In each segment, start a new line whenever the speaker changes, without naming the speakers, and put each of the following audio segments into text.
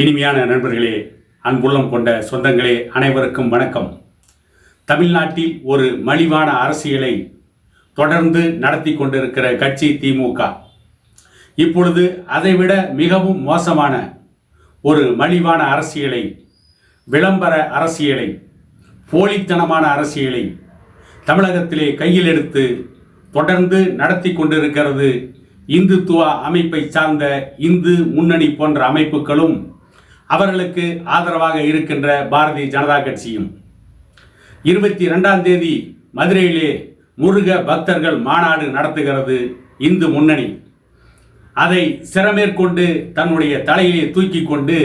இனிமையான நண்பர்களே அன்புள்ளம் கொண்ட சொந்தங்களே அனைவருக்கும் வணக்கம். தமிழ்நாட்டில் ஒரு மலிவான அரசியலை தொடர்ந்து நடத்தி கொண்டிருக்கிற கட்சி திமுக. இப்பொழுது அதைவிட மிகவும் மோசமான ஒரு மலிவான அரசியலை விளம்பர அரசியலை போலித்தனமான அரசியலை தமிழகத்திலே கையில் எடுத்து தொடர்ந்து நடத்தி கொண்டிருக்கிறது இந்துத்துவ அமைப்பை சார்ந்த இந்து முன்னணி போன்ற அமைப்புகளும் அவர்களுக்கு ஆதரவாக இருக்கின்ற பாரதிய ஜனதா கட்சியும். இருபத்தி ரெண்டாம் தேதி மதுரையிலே முருக பக்தர்கள் மாநாடு நடத்துகிறது இந்து முன்னணி. அதை சிறமேற்கொண்டு தன்னுடைய தலையிலே தூக்கி கொண்டு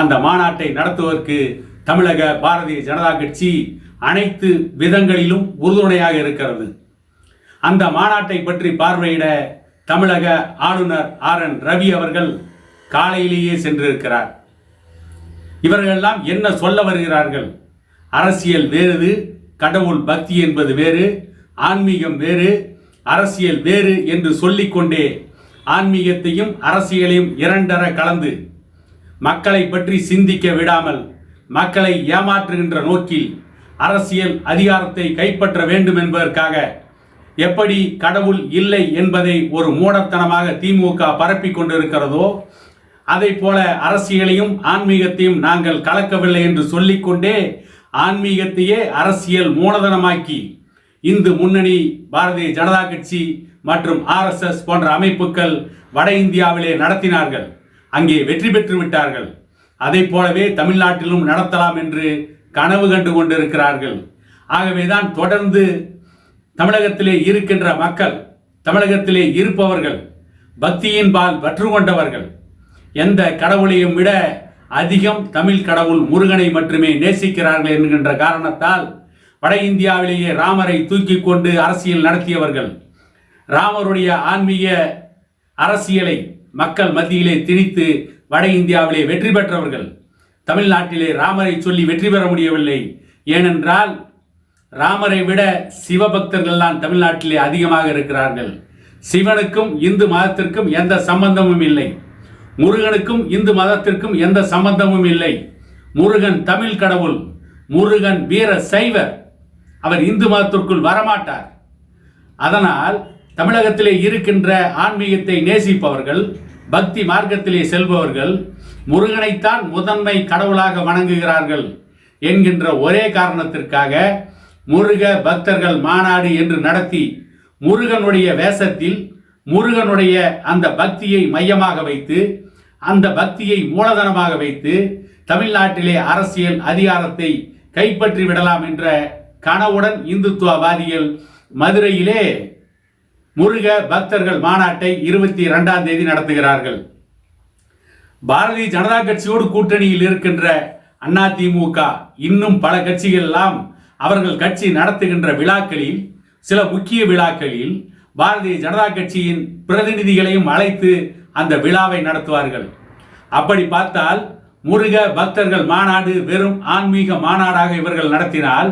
அந்த மாநாட்டை நடத்துவதற்கு தமிழக பாரதிய ஜனதா கட்சி அனைத்து விதங்களிலும் உறுதுணையாக இருக்கிறது. அந்த மாநாட்டை பற்றி பார்வையிட தமிழக ஆளுநர் ஆர் என் ரவி அவர்கள் காலையிலேயே சென்றிருக்கிறார். இவர்களெல்லாம் என்ன சொல்ல வருகிறார்கள்? அரசியல் வேறு கடவுள் பக்தி என்பது வேறு ஆன்மீகம் வேறு அரசியல் வேறு என்று சொல்லிக்கொண்டே ஆன்மீகத்தையும் அரசியலையும் இரண்டர கலந்து மக்களை பற்றி சிந்திக்க விடாமல் மக்களை ஏமாற்றுகின்ற நோக்கில் அரசியல் அதிகாரத்தை கைப்பற்ற வேண்டும் என்பதற்காக எப்படி கடவுள் இல்லை என்பதை ஒரு மூடத்தனமாக திமுக பரப்பிக் கொண்டிருக்கிறதோ அதை போல அரசியலையும் ஆன்மீகத்தையும் நாங்கள் கலக்கவில்லை என்று சொல்லிக்கொண்டே ஆன்மீகத்தையே அரசியல் மூலதனமாக்கி இந்து முன்னணி பாரதிய ஜனதா கட்சி மற்றும் ஆர்எஸ்எஸ் போன்ற அமைப்புகள் வட இந்தியாவிலே நடத்தினார்கள். அங்கே வெற்றி பெற்று விட்டார்கள். அதை போலவே தமிழ்நாட்டிலும் நடத்தலாம் என்று கனவு கண்டு கொண்டிருக்கிறார்கள். ஆகவேதான் தொடர்ந்து தமிழகத்திலே இருக்கின்ற மக்கள் தமிழகத்திலே இருப்பவர்கள் பக்தியின் பால் பற்று கொண்டவர்கள் எந்த கடவுளையும் விட அதிகம் தமிழ் கடவுள் முருகனை மட்டுமே நேசிக்கிறார்கள் என்கின்ற காரணத்தால் வட இந்தியாவிலேயே ராமரை தூக்கி கொண்டு அரசியல் நடத்தியவர்கள் ராமருடைய ஆன்மீக அரசியலை மக்கள் மத்தியிலே திணித்து வட இந்தியாவிலே வெற்றி பெற்றவர்கள். தமிழ்நாட்டிலே ராமரை சொல்லி வெற்றி பெற முடியவில்லை. ஏனென்றால் ராமரை விட சிவபக்தர்கள் தான் தமிழ்நாட்டிலே அதிகமாக இருக்கிறார்கள். சிவனுக்கும் இந்து மதத்திற்கும் எந்த சம்பந்தமும் இல்லை. முருகனுக்கும் இந்து மதத்திற்கும் எந்த சம்பந்தமும் இல்லை. முருகன் தமிழ் கடவுள் முருகன் வீர சைவர். அவர் இந்து மதத்திற்குள் வரமாட்டார். அதனால் தமிழகத்திலே இருக்கின்ற ஆன்மீகத்தை நேசிப்பவர்கள் பக்தி மார்க்கத்திலே செல்பவர்கள் முருகனைத்தான் முதன்மை கடவுளாக வணங்குகிறார்கள் என்கின்ற ஒரே காரணத்திற்காக முருக பக்தர்கள் மாநாடு என்று நடத்தி முருகனுடைய வேஷத்தில் முருகனுடைய அந்த பக்தியை மையமாக வைத்து அந்த பக்தியை மூலதனமாக வைத்து தமிழ்நாட்டிலே அரசியல் அதிகாரத்தை கைப்பற்றி விடலாம் என்ற கனவுடன் இந்துத்துவவாதிகள் மதுரையிலே முருக பக்தர்கள் மாநாட்டை இருபத்தி இரண்டாம் தேதி நடத்துகிறார்கள். பாரதிய ஜனதா கட்சியோடு கூட்டணியில் இருக்கின்ற அதிமுக இன்னும் பல கட்சிகள் எல்லாம் அவர்கள் கட்சி நடத்துகின்ற விழாக்களில் சில முக்கிய விழாக்களில் பாரதிய ஜனதா கட்சியின் பிரதிநிதிகளையும் அழைத்து அந்த விழாவை நடத்துவார்கள். அப்படி பார்த்தால் முருக பக்தர்கள் மாநாடு வெறும் ஆன்மீக மாநாடாக இவர்கள் நடத்தினால்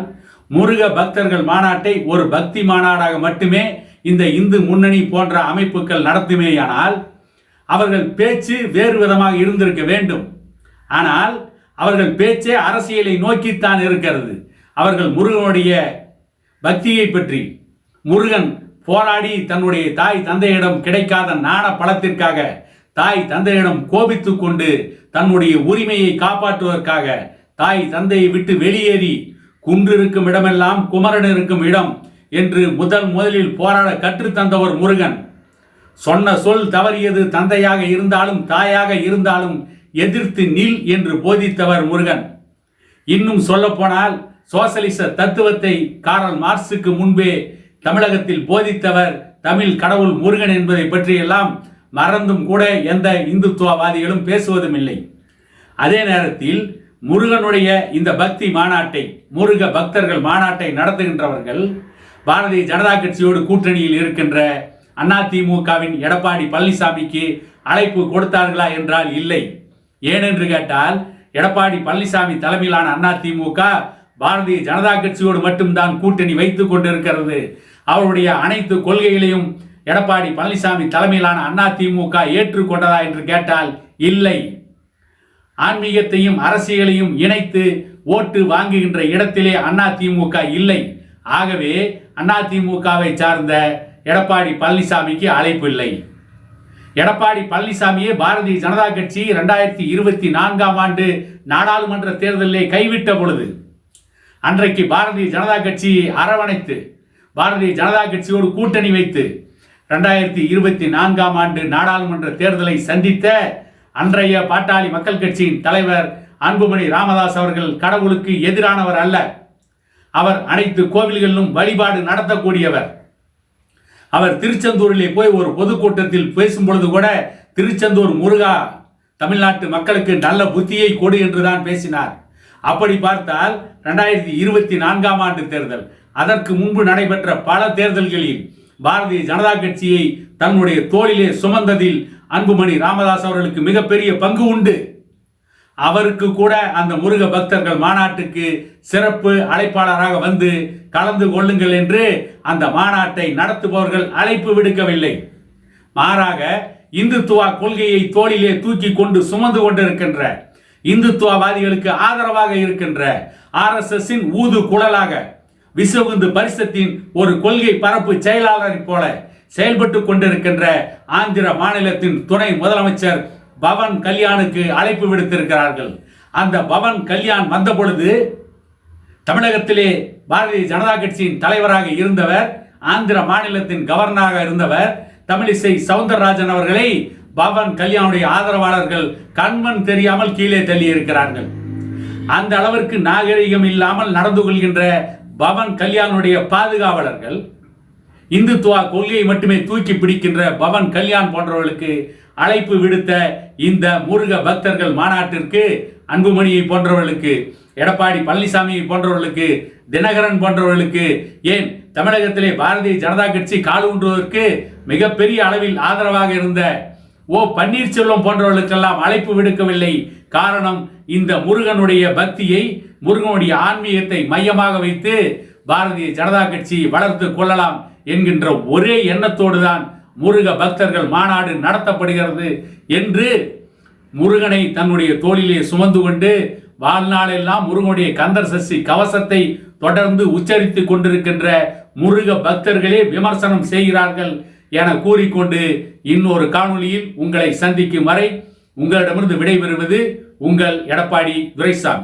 முருக பக்தர்கள் மாநாட்டை ஒரு பக்தி மாநாடாக மட்டுமே இந்த இந்து முன்னணி போன்ற அமைப்புகள் நடத்துமேயானால் அவர்கள் பேச்சு வேறு விதமாக இருந்திருக்க வேண்டும். ஆனால் அவர்கள் பேச்சே அரசியலை நோக்கித்தான் இருக்கிறது. அவர்கள் முருகனுடைய பக்தியை பற்றி முருகன் போராடி தன்னுடைய தாய் தந்தையிடம் கிடைக்காத நாண பழத்திற்காக தாய் தந்தையிடம் கோபித்து கொண்டு தன்னுடைய உரிமையை காப்பாற்றுவதற்காக தாய் தந்தையை விட்டு வெளியேறி குன்று இருக்கும் இடமெல்லாம் குமரன் இருக்கும் இடம் என்று முதல் முதலில் போராட கற்றுத்தந்தவர் முருகன். சொன்ன சொல் தவறியது தந்தையாக இருந்தாலும் தாயாக இருந்தாலும் எதிர்த்து நில் என்று போதித்தவர் முருகன். இன்னும் சொல்லப்போனால் சோசலிச தத்துவத்தை காரல் மார்க்சுக்கு முன்பே தமிழகத்தில் போதித்தவர் தமிழ் கடவுள் முருகன் என்பதை பற்றியெல்லாம் மறந்தும் கூட எந்த இந்துத்துவவாதிகளும் பேசுவதும் இல்லை அதே நேரத்தில் முருகனுடைய இந்த பக்தி மாநாட்டை முருக பக்தர்கள் மாநாட்டை நடத்துகின்றவர்கள் பாரதிய ஜனதா கட்சியோடு கூட்டணியில் இருக்கின்ற அதிமுகவின் எடப்பாடி பழனிசாமிக்கு அழைப்பு கொடுத்தார்களா என்றால் இல்லை. ஏனென்று கேட்டால் எடப்பாடி பழனிசாமி தலைமையிலான அதிமுக பாரதிய ஜனதா கட்சியோடு மட்டும்தான் கூட்டணி வைத்துக் கொண்டிருக்கிறது. அவருடைய அனைத்து கொள்கைகளையும் எடப்பாடி பழனிசாமி தலைமையிலான அதிமுக ஏற்றுக்கொண்டதா என்று கேட்டால் இல்லை. ஆன்மீகத்தையும் அரசியலையும் இணைத்து ஓட்டு வாங்குகின்ற இடத்திலே அதிமுக இல்லை. ஆகவே அதிமுகவை சார்ந்த எடப்பாடி பழனிசாமிக்கு அழைப்பு இல்லை. எடப்பாடி பழனிசாமியே பாரதிய ஜனதா கட்சி ரெண்டாயிரத்தி இருபத்தி நான்காம் ஆண்டு நாடாளுமன்ற தேர்தலிலே கைவிட்ட பொழுது அன்றைக்கு பாரதிய ஜனதா கட்சியை அரவணைத்து பாரதிய ஜனதா கட்சியோடு கூட்டணி வைத்து ரெண்டாயிரத்தி இருபத்தி நான்காம் ஆண்டு நாடாளுமன்ற தேர்தலை சந்தித்த அன்றைய பாட்டாளி மக்கள் கட்சியின் தலைவர் அன்புமணி ராமதாஸ் அவர்கள் கடவுளுக்கு எதிரானவர் அல்ல. அவர் அனைத்து கோவில்களிலும் வழிபாடு நடத்தக்கூடியவர். அவர் திருச்செந்தூரிலே போய் ஒரு பொதுக்கூட்டத்தில் பேசும் பொழுது கூட திருச்செந்தூர் முருகா தமிழ்நாட்டு மக்களுக்கு நல்ல புத்தியை கொடு என்றுதான் பேசினார். அப்படி பார்த்தால் ரெண்டாயிரத்தி இருபத்தி நான்காம் ஆண்டு தேர்தல் அதற்கு முன்பு நடைபெற்ற பல தேர்தல்களில் பாரதிய ஜனதா கட்சியை தன்னுடைய தோளிலே சுமந்ததில் அன்புமணி ராமதாஸ் அவர்களுக்கு மிகப்பெரிய பங்கு உண்டு. அவருக்கு கூட அந்த முருக பக்தர்கள் மாநாட்டுக்கு சிறப்பு அழைப்பாளராக வந்து கலந்து கொள்ளுங்கள் என்று அந்த மாநாட்டை நடத்துபவர்கள் அழைப்பு விடுக்கவில்லை. மாறாக இந்துத்துவா கொள்கையை தோளிலே தூக்கி கொண்டு சுமந்து கொண்டிருக்கின்ற இந்துத்துவவாதிகளுக்கு ஆதரவாக இருக்கின்ற ஆர்எஸ்எஸ்ஸின் ஊது குழலாக விஸ்வகுந்து பரிசத்தின் ஒரு கொள்கை பரப்பு செயலாளரை போல செயல்பட்டு கொண்டிருக்கின்ற ஆந்திர மாநிலத்தின் துணை முதலமைச்சர் பவன் கல்யாணுக்கு அழைப்பு விடுத்திருக்கிறார்கள். அந்த பவன் கல்யாண் வந்த பொழுது தமிழகத்திலே பாரதிய ஜனதா கட்சியின் தலைவராக இருந்தவர் ஆந்திர மாநிலத்தின் கவர்னராக இருந்தவர் தமிழிசை சவுந்தரராஜன் அவர்களை பவன் கல்யாணுடைய ஆதரவாளர்கள் கண்மண் தெரியாமல் கீழே தள்ளி இருக்கிறார்கள் அந்த அளவிற்கு நாகரிகம் இல்லாமல் நடந்து கொள்கின்ற பவன் கல்யாணுடைய பாதுகாவலர்கள் இந்துத்துவா கொள்கையை மட்டுமே தூக்கி பிடிக்கின்ற பவன் கல்யாண் போன்றவர்களுக்கு அழைப்பு விடுத்த இந்த முருக பக்தர்கள் மாநாட்டிற்கு அன்புமணியை போன்றவர்களுக்கு எடப்பாடி பழனிசாமி போன்றவர்களுக்கு தினகரன் போன்றவர்களுக்கு ஏன் தமிழகத்திலே பாரதிய ஜனதா கட்சி கால் ஊன்றுவதற்கு மிகப்பெரிய அளவில் ஆதரவாக இருந்த ஓ பன்னீர்செல்வம் போன்றவர்களுக்கெல்லாம் அழைப்பு விடுக்கவில்லை. காரணம் இந்த முருகனுடைய பக்தியை முருகனுடைய ஆன்மீகத்தை மையமாக வைத்து பாரதிய ஜனதா கட்சி வளர்த்து கொள்ளலாம் என்கின்ற ஒரே எண்ணத்தோடு தான் முருக பக்தர்கள் மாநாடு நடத்தப்படுகிறது என்று முருகனை தன்னுடைய தோளிலே சுமந்து கொண்டு வாழ்நாளெல்லாம் முருகனுடைய கந்தர் சசி கவசத்தை தொடர்ந்து உச்சரித்து கொண்டிருக்கின்ற முருக பக்தர்களே விமர்சனம் செய்கிறார்கள் என கூறிக்கொண்டு இன்னொரு காணொளியில் உங்களை சந்திக்கும் வரை உங்களிடமிருந்து விடைபெறுவது உங்கள் எடப்பாடி துரைசாமி.